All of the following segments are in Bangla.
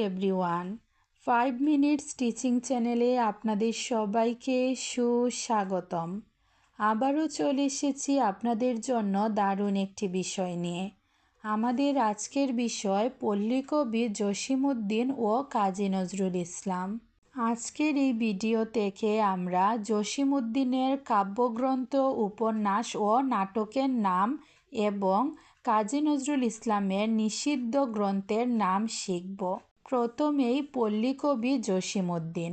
এভরিওয়ান ফাইভ মিনিটস টিচিং চ্যানেলে আপনাদের সবাইকে সুস্বাগতম। আবারও চলে এসেছি আপনাদের জন্য দারুণ একটি বিষয় নিয়ে। আমাদের আজকের বিষয় পল্লীকবি জসিমুদ্দিন ও কাজী নজরুল ইসলাম। আজকের এই ভিডিও থেকে আমরা জসিমুদ্দিনের কাব্যগ্রন্থ, উপন্যাস ও নাটকের নাম এবং কাজী নজরুল ইসলামের নিষিদ্ধ গ্রন্থের নাম শিখব। প্রথমেই পল্লীকবি জসিমুদ্দিন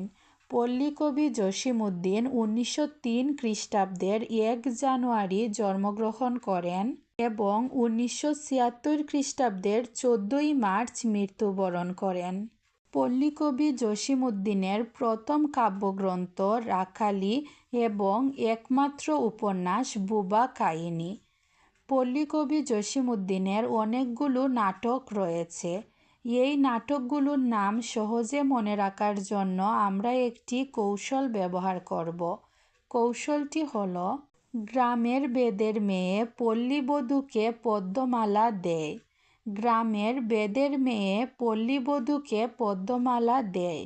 পল্লীকবি জসিমুদ্দিন উনিশশো তিন খ্রিস্টাব্দের এক জানুয়ারি জন্মগ্রহণ করেন এবং উনিশশো ছিয়াত্তর খ্রিস্টাব্দের চোদ্দই মার্চ মৃত্যুবরণ করেন। পল্লীকবি জসিমুদ্দিনের প্রথম কাব্যগ্রন্থ রাখালি এবং একমাত্র উপন্যাস বুবা কাহিনী। পল্লীকবি জসিমুদ্দিনের অনেকগুলো নাটক রয়েছে। এই নাটকগুলোর নাম সহজে মনে রাখার জন্য আমরা একটি কৌশল ব্যবহার করব। কৌশলটি হল, গ্রামের বেদের মেয়ে পল্লীবধূকে পদ্মমালা দেয়। গ্রামের বেদের মেয়ে পল্লীবধূকে পদ্মমালা দেয়।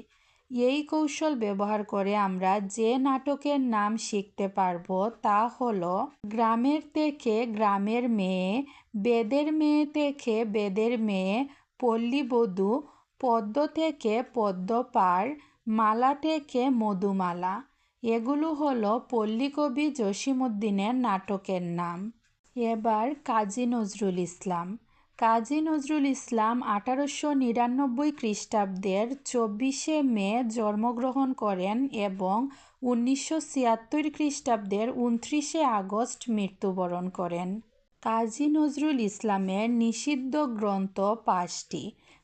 এই কৌশল ব্যবহার করে আমরা যে নাটকের নাম শিখতে পারব তা হল, গ্রামের থেকে গ্রামের মেয়ে, বেদের মেয়ে থেকে বেদের মেয়ে পল্লীবধূ পদ্ম থেকে পদ্মপার, মালা থেকে মধুমালা। এগুলো হলো পল্লীকবি জসিমুদ্দিনের নাটকের নাম। এবার কাজী নজরুল ইসলাম। কাজী নজরুল ইসলাম আঠারোশো নিরানব্বই খ্রিস্টাব্দের চব্বিশে মে জন্মগ্রহণ করেন এবং উনিশশো ছিয়াত্তর খ্রিস্টাব্দের উনত্রিশে আগস্ট মৃত্যুবরণ করেন। কাজী নজরুল ইসলামের নিষিদ্ধ গ্রন্থ পাঁচটি।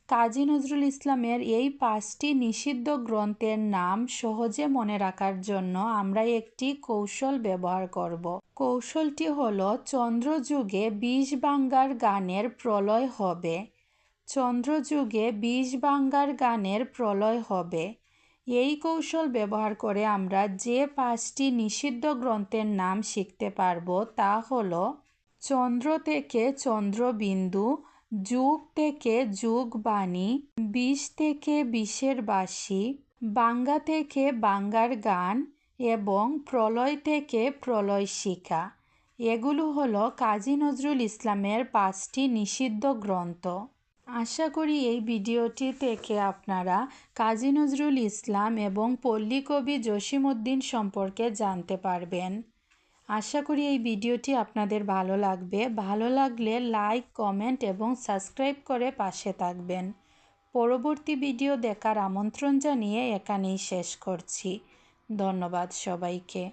কাজী নজরুল ইসলামের এই পাঁচটি নিষিদ্ধ গ্রন্থের নাম সহজে মনে রাখার জন্য আমরা একটি কৌশল ব্যবহার করব। কৌশলটি হল, চন্দ্রযুগে বিষ বাঙ্গার গানের প্রলয় হবে। চন্দ্রযুগে বিষ বাঙ্গার গানের প্রলয় হবে। এই কৌশল ব্যবহার করে আমরা যে পাঁচটি নিষিদ্ধ গ্রন্থের নাম শিখতে পারব তা হল চন্দ্র থেকে চন্দ্রবিন্দু, যুগ থেকে যুগ বাণী বিষ থেকে বিষের বাসি বাঙ্গা থেকে বাঙ্গার গান এবং প্রলয় থেকে প্রলয় শিখা। এগুলো হলো কাজী নজরুল ইসলামের পাঁচটি নিষিদ্ধ গ্রন্থ। আশা করি এই ভিডিওটি থেকে আপনারা কাজী নজরুল ইসলাম এবং পল্লী পল্লীকবি জসিমউদ্দিন সম্পর্কে জানতে পারবেন। আশা করি এই ভিডিওটি আপনাদের ভালো লাগবে। ভালো লাগলে লাইক, কমেন্ট এবং সাবস্ক্রাইব করে পাশে থাকবেন। পরবর্তী ভিডিও দেখার আমন্ত্রণ জানিয়ে এখানেই শেষ করছি। ধন্যবাদ সবাইকে।